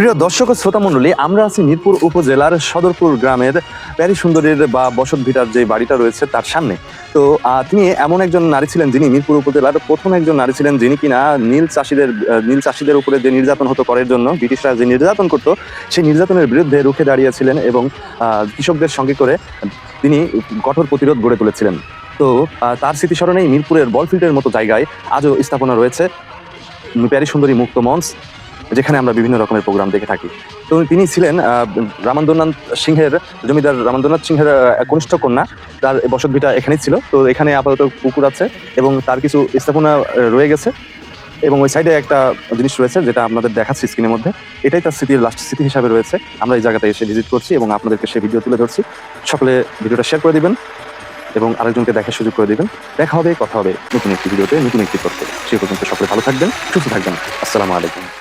প্রিয় দর্শক শ্রোতা মণ্ডলী, আমরা আছি মিরপুর উপজেলার সদরপুর গ্রামের প্যারি সুন্দরীর বা বসত ভিটার যে বাড়িটা রয়েছে তার সামনে। তো তিনি এমন একজন নারী ছিলেন যিনি মিরপুর উপজেলার প্রথম একজন নারী ছিলেন যিনি কিনা নীল চাষিদের নীল চাষিদের উপরে যে নির্যাতন হতো করের জন্য, ব্রিটিশরা যে নির্যাতন করতো, সেই নির্যাতনের বিরুদ্ধে রুখে দাঁড়িয়েছিলেন এবং কৃষকদের সঙ্গে করে তিনি কঠোর প্রতিরোধ গড়ে তুলেছিলেন। তো তার স্মৃতিস্মরণেই মিরপুরের বলফিল্ডের মতো জায়গায় আজও স্থাপনা রয়েছে। প্যারি সুন্দরী মুক্ত মঞ্চ। যেখানে আমরা বিভিন্ন রকমের প্রোগ্রাম দেখে থাকি। তো তিনি ছিলেন রামান্দরনাথ সিংহের, জমিদার রামান্দরনাথ সিংহের কনিষ্ঠ কন্যা। তার বসত ভিটা এখানেই ছিল। তো এখানে আপাতত পুকুর আছে এবং তার কিছু স্থাপনা রয়ে গেছে। এবং ওই সাইডে একটা জিনিস রয়েছে যেটা আপনাদের দেখাচ্ছি স্ক্রিনের মধ্যে। এটাই তার স্মৃতির লাস্ট স্মৃতি হিসাবে রয়েছে। আমরা এই জায়গাতে এসে ভিজিট করছি এবং আপনাদেরকে সেই ভিডিও তুলে ধরছি। সকলে ভিডিওটা শেয়ার করে দিবেন এবং আরেকজনকে দেখার সুযোগ করে দিবেন। দেখা হবে, কথা হবে নতুন একটি ভিডিওতে নতুন একটি তথ্যে সে পর্যন্ত সকলে ভালো থাকবেন, সুস্থ থাকবেন। আসসালামু আলাইকুম।